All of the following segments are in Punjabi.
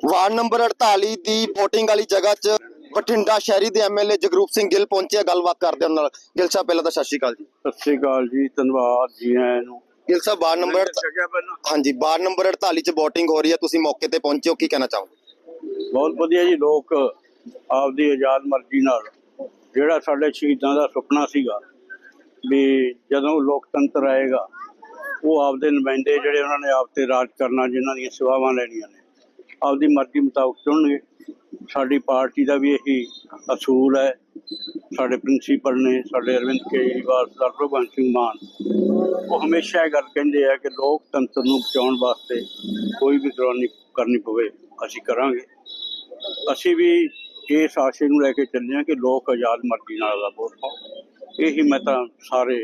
ਵਾਰਡ ਨੰਬਰ 48 ਦੀ VOTING ਵਾਲੀ ਜਗ੍ਹਾ 'ਚ ਬਠਿੰਡਾ ਸ਼ਹਿਰੀ ਦੇ ਐਮਐਲਏ ਜਗਰੂਪ ਸਿੰਘ ਗਿੱਲ ਪਹੁੰਚੇ ਗੱਲਬਾਤ ਕਰਦੇ ਉਹਨਾਂ ਨਾਲ। ਗਿੱਲ ਸਾਹਿਬ ਪਹਿਲਾਂ ਤਾਂ ਸਤਿ ਸ਼੍ਰੀ ਅਕਾਲ ਜੀ। ਸਤਿ ਸ੍ਰੀ ਅਕਾਲ ਜੀ ਧੰਨਵਾਦ ਜੀ ਆਇਆਂ ਨੂੰ। ਗਿੱਲ ਸਾਹਿਬ ਵਾਰਡ ਨੰਬਰ ਹਾਂਜੀ ਵਾਰਡ ਨੰਬਰ 48 'ਚ VOTING ਹੋ ਰਹੀ ਹੈ ਤੁਸੀਂ ਮੌਕੇ ਤੇ ਪਹੁੰਚੇ ਹੋ ਕੀ ਕਹਿਣਾ ਚਾਹੋਗੇ? ਬਹੁਤ ਵਧੀਆ ਜੀ ਲੋਕ ਆਪਦੀ ਆਜ਼ਾਦ ਮਰਜ਼ੀ ਨਾਲ ਜਿਹੜਾ ਸਾਡੇ ਸ਼ਹੀਦਾਂ ਦਾ ਸੁਪਨਾ ਸੀਗਾ ਵੀ ਜਦੋਂ ਲੋਕਤੰਤਰ ਆਏਗਾ ਉਹ ਆਪਦੇ ਨੁਮਾਇੰਦੇ ਜਿਹੜੇ ਉਹਨਾਂ ਨੇ ਆਪ ਤੇ ਰਾਜ ਕਰਨਾ ਜਿਨ੍ਹਾਂ ਦੀਆਂ ਸੇਵਾਵਾਂ ਲੈਣੀਆਂ ਨੇ ਆਪਦੀ ਮਰਜ਼ੀ ਮੁਤਾਬਕ ਚੁਣਨਗੇ ਸਾਡੀ ਪਾਰਟੀ ਦਾ ਵੀ ਇਹੀ ਅਸੂਲ ਹੈ। ਸਾਡੇ ਪ੍ਰਿੰਸੀਪਲ ਨੇ, ਸਾਡੇ ਅਰਵਿੰਦ ਕੇਜਰੀਵਾਲ, ਸਰਦਾਰ ਭਗਵੰਤ ਸਿੰਘ ਮਾਨ, ਉਹ ਹਮੇਸ਼ਾ ਇਹ ਗੱਲ ਕਹਿੰਦੇ ਆ ਕਿ ਲੋਕਤੰਤਰ ਨੂੰ ਬਚਾਉਣ ਵਾਸਤੇ ਕੋਈ ਵੀ ਕੁਰਬਾਨੀ ਕਰਨੀ ਪਵੇ, ਅਸੀਂ ਕਰਾਂਗੇ। ਅਸੀਂ ਵੀ ਇਸ ਆਸ਼ੇ ਨੂੰ ਲੈ ਕੇ ਚੱਲੇ ਹਾਂ ਕਿ ਲੋਕ ਆਜ਼ਾਦ ਮਰਜ਼ੀ ਨਾਲ ਦਾ ਵੋਟ ਪਾਓ। ਇਹੀ ਮੈਂ ਤਾਂ ਸਾਰੇ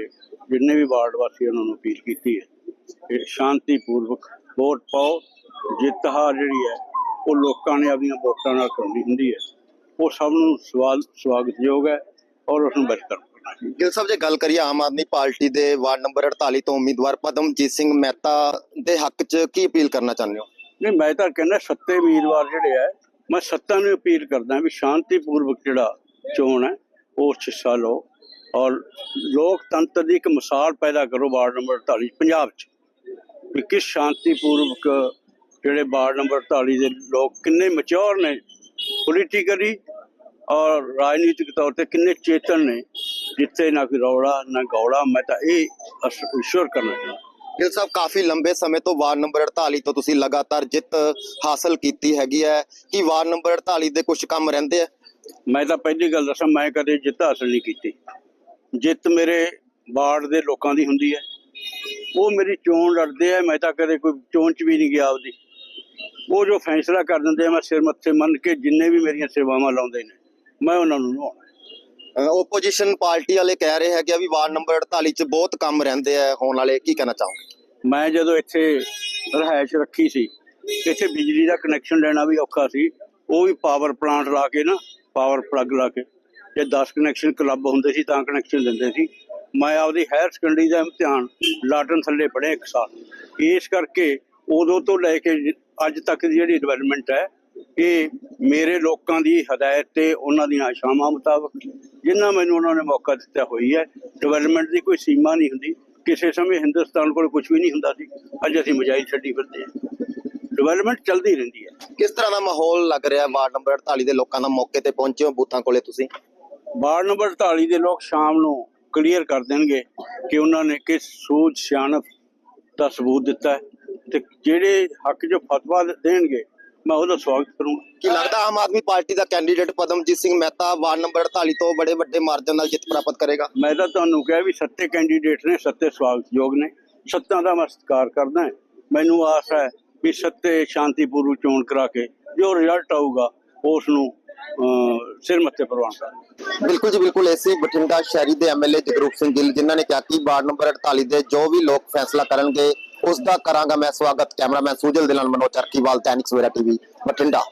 ਜਿੰਨੇ ਵੀ ਵਾਰਡ ਵਾਸੀ ਉਹਨਾਂ ਨੂੰ ਅਪੀਲ ਕੀਤੀ ਹੈ। ਕਿ ਸ਼ਾਂਤੀਪੂਰਵਕ ਵੋਟ ਪਾਓ। ਜਿੱਤ ਹਾਰ ਜਿਹੜੀ ਹੈ ਉਹ ਲੋਕਾਂ ਨੇ ਆਪਣੀਆਂ ਵੋਟਾਂ ਨਾਲ ਕਰਾਉਣੀ ਹੁੰਦੀ ਹੈ। ਉਹ ਸਭ ਨੂੰ ਸਵਾਲ ਸਵਾਗਤਯੋਗ ਹੈ ਔਰ ਉਸ ਨੂੰ ਚਾਹੀਦਾ। ਗਿੱਲ ਸਾਹਿਬ ਜੇ ਗੱਲ ਕਰੀਏ ਆਮ ਆਦਮੀ ਪਾਰਟੀ ਦੇ ਵਾਰਡ ਨੰਬਰ 48 ਤੋਂ ਉਮੀਦਵਾਰ ਪਦਮਜੀਤ ਸਿੰਘ ਮਹਿਤਾ ਦੇ ਹੱਕ 'ਚ ਕੀ ਅਪੀਲ ਕਰਨਾ ਚਾਹੁੰਦੇ ਹੋ? ਨਹੀਂ ਮੈਂ ਤਾਂ ਕਹਿੰਦਾ ਸੱਤੇ ਉਮੀਦਵਾਰ ਜਿਹੜੇ ਆ ਮੈਂ ਸੱਤਾਂ ਨੂੰ ਅਪੀਲ ਕਰਦਾ ਵੀ ਸ਼ਾਂਤੀਪੂਰਵਕ ਜਿਹੜਾ ਚੋਣ ਹੈ ਉਹ ਹਿੱਸਾ ਲਓ ਔਰ ਲੋਕਤੰਤਰ ਦੀ ਇੱਕ ਮਿਸਾਲ ਪੈਦਾ ਕਰੋ ਵਾਰਡ ਨੰਬਰ 48 ਪੰਜਾਬ 'ਚ। ਵੀ ਕਿਸ ਸ਼ਾਂਤੀਪੂਰਵਕ ਜਿਹੜੇ ਵਾਰਡ ਨੰਬਰ 48 ਦੇ ਲੋਕ ਕਿੰਨੇ ਮੈਚੁਰ ਨੇ ਪੋਲੀਟੀਕਲੀ ਔਰ ਰਾਜਨੀਤਿਕ ਤੌਰ ਤੇ ਕਿੰਨੇ ਚੇਤਨ ਨੇ ਜਿੱਥੇ ਨਾ ਕੋਈ ਰੌਲਾ ਨਾ ਗੌੜਾ ਮੈਂ ਤਾਂ ਇਹ ਅਸ਼ੋਰ ਕਰਨਾ ਚਾਹੁੰਦਾ। ਗਿੱਲ ਸਾਹਿਬ ਕਾਫੀ ਲੰਬੇ ਸਮੇਂ ਤੋਂ ਵਾਰਡ ਨੰਬਰ 48 ਤੋਂ ਤੁਸੀਂ ਲਗਾਤਾਰ ਜਿੱਤ ਹਾਸਲ ਕੀਤੀ ਹੈਗੀ ਹੈ। ਕਿ ਵਾਰਡ ਨੰਬਰ 48 ਦੇ ਕੁਝ ਕੰਮ ਰਹਿੰਦੇ ਆ? ਮੈਂ ਤਾਂ ਪਹਿਲੀ ਗੱਲ ਦੱਸਾਂ ਮੈਂ ਕਦੇ ਜਿੱਤ ਹਾਸਲ ਨਹੀਂ ਕੀਤੀ। ਜਿੱਤ ਮੇਰੇ ਵਾਰਡ ਦੇ ਲੋਕਾਂ ਦੀ ਹੁੰਦੀ ਹੈ। ਉਹ ਮੇਰੀ ਚੋਣ ਲੜਦੇ ਆ ਮੈਂ ਤਾਂ ਕਦੇ ਕੋਈ ਚੋਣ ਚ ਵੀ ਨਹੀਂ ਗਿਆ ਆਪਦੀ। ਉਹ ਜੋ ਫੈਸਲਾ ਕਰ ਦਿੰਦੇ ਆ ਮੈਂ ਸਿਰ ਮੱਥੇ ਮੰਨ ਕੇ ਜਿੰਨੇ ਵੀ ਮੇਰੀਆਂ ਸੇਵਾਵਾਂ ਲਾਉਂਦੇ ਨੇ ਮੈਂ ਉਹਨਾਂ ਨੂੰ ਨਿਭਾਉਣਾ ਓਪੋਜੀਸ਼ਨ ਪਾਰਟੀ ਵਾਲੇ ਕਹਿ ਰਹੇ ਹੈਗੇ ਆ ਵੀ ਵਾਰਡ ਨੰਬਰ 48 ਚ ਬਹੁਤ ਕੰਮ ਰਹਿੰਦੇ ਆ ਹੋਣ ਵਾਲੇ ਕੀ ਕਹਿਣਾ ਚਾਹੋਗੇ? ਮੈਂ ਜਦੋਂ ਇੱਥੇ ਰਹਿائش ਰੱਖੀ ਸੀ ਇੱਥੇ ਬਿਜਲੀ ਦਾ ਕਨੈਕਸ਼ਨ ਲੈਣਾ ਵੀ ਔਖਾ ਸੀ ਉਹ ਵੀ ਪਾਵਰ ਪਲਾਂਟ ਲਾ ਕੇ ਨਾ ਪਾਵਰ ਪਲੱਗ ਲਾ ਕੇ ਜੇ 10 ਕਨੈਕਸ਼ਨ ਕਲੱਬ ਹੁੰਦੇ ਸੀ ਤਾਂ ਕਨੈਕਸ਼ਨ ਦਿੰਦੇ ਸੀ। ਮੈਂ ਆਪਦੀ ਹਾਇਰ ਸੈਕੰਡਰੀ ਦਾ ਇਮਤਿਹਾਨ ਲਾਟਨ ਥੱਲੇ ਪੜਿਆ ਇੱਕ ਸਾਲ। ਇਸ ਕਰਕੇ ਉਦੋਂ ਤੋਂ ਲੈ ਕੇ ਅੱਜ ਤੱਕ ਦੀ ਜਿਹੜੀ ਡਿਵੈਲਪਮੈਂਟ ਹੈ ਇਹ ਮੇਰੇ ਲੋਕਾਂ ਦੀ ਹਦਾਇਤ ਤੇ ਉਹਨਾਂ ਦੀਆਂ ਆਸ਼ਾਵਾਂ ਮੁਤਾਬਕ ਜਿੰਨਾ ਮੈਨੂੰ ਉਹਨਾਂ ਨੇ ਮੌਕਾ ਦਿੱਤਾ ਹੋਈ ਹੈ ਡਿਵੈਲਪਮੈਂਟ ਦੀ ਕੋਈ ਸੀਮਾ ਨਹੀਂ ਹੁੰਦੀ। ਕਿਸੇ ਸਮੇਂ ਹਿੰਦੁਸਤਾਨ ਕੋਲ ਕੁਝ ਵੀ ਨਹੀਂ ਹੁੰਦਾ ਸੀ। ਅੱਜ ਅਸੀਂ ਮਜਾਈ ਛੱਡੀ ਫਿਰਦੇ ਹਾਂ। ਡਿਵੈਲਪਮੈਂਟ ਚੱਲਦੀ ਰਹਿੰਦੀ ਹੈ। ਕਿਸ ਤਰ੍ਹਾਂ ਦਾ ਮਾਹੌਲ ਲੱਗ ਰਿਹਾ ਵਾਰਡ ਨੰਬਰ 48 ਦੇ ਲੋਕਾਂ ਦਾ ਮੌਕੇ ਤੇ ਪਹੁੰਚੇ ਹੋ ਬੂਥਾਂ ਕੋਲੇ ਤੁਸੀਂ? ਵਾਰਡ ਨੰਬਰ 48 ਦੇ ਲੋਕ ਸ਼ਾਮ ਨੂੰ ਕਲੀਅਰ ਕਰ ਦੇਣਗੇ ਕਿ ਉਹਨਾਂ ਨੇ ਕਿਸ ਸੂਝ ਸਿਆਣਪ ਦਾ ਸਬੂਤ ਦਿੱਤਾ ਹੈ। ਤੇ ਜਿਹੜੇ ਹੱਕ ਜੋ ਫਤਵਾ ਦੇਣਗੇ ਮੈਂ ਉਹਦਾ ਸਵਾਗਤ ਕਰੂੰਗਾ। ਕੀ ਲੱਗਦਾ ਆਮ ਆਦਮੀ ਪਾਰਟੀ ਦਾ candidate Padamjit Singh Mehta ward number 48 ਤੋਂ ਬੜੇ ਵੱਡੇ ਮਾਰਜਨ ਨਾਲ ਜਿੱਤ ਪ੍ਰਾਪਤ ਕਰੇਗਾ? ਮੈਂ ਤਾਂ ਤੁਹਾਨੂੰ ਕਿਹਾ ਵੀ ਸੱਤੇ ਕੈਂਡੀਡੇਟ ਨੇ ਸੱਤੇ ਸਵਾਗਤਯੋਗ ਨੇ। ਸੱਤਾਂ ਦਾ ਮੈਂ ਸਤਿਕਾਰ ਕਰਦਾ। ਮੈਨੂੰ ਆਸ ਹੈ ਵੀ ਸੱਤੇ ਸ਼ਾਂਤੀਪੂਰਵਕ ਚੋਣ ਕਰਾ ਕੇ ਜੋ ਰਿਜ਼ਲਟ ਆਊਗਾ ਉਸ ਨੂੰ ਸਿਰ ਮੱਥੇ ਪ੍ਰਵਾਨ ਕਰਾਂਗੇ ਬਿਲਕੁਲ ਜੀ, ਬਿਲਕੁਲ। ਐਸੇ ਬਠਿੰਡਾ ਸ਼ਹਿਰੀ ਦੇ ਐਮਐਲਏ ਜਗਰੂਪ ਸਿੰਘ ਗਿੱਲ, ਜਿਨ੍ਹਾਂ ਨੇ ਕਿਹਾ ਕਿ ਵਾਰਡ ਨੰਬਰ 48 ਦੇ ਜੋ ਵੀ ਲੋਕ ਫੈਸਲਾ ਕਰਨਗੇ, ਉਸ ਦਾ ਕਰਾਂਗਾ ਮੈਂ ਸਵਾਗਤ। ਕੈਮਰਾਮੈਨ ਸੁਜਲ ਦੇ ਨਾਲ ਮਨੋਜ ਚਰਕੀਵਾਲ ਦੈਨਿਕ ਸਵੇਰਾ ਟੀਵੀ, ਬਠਿੰਡਾ।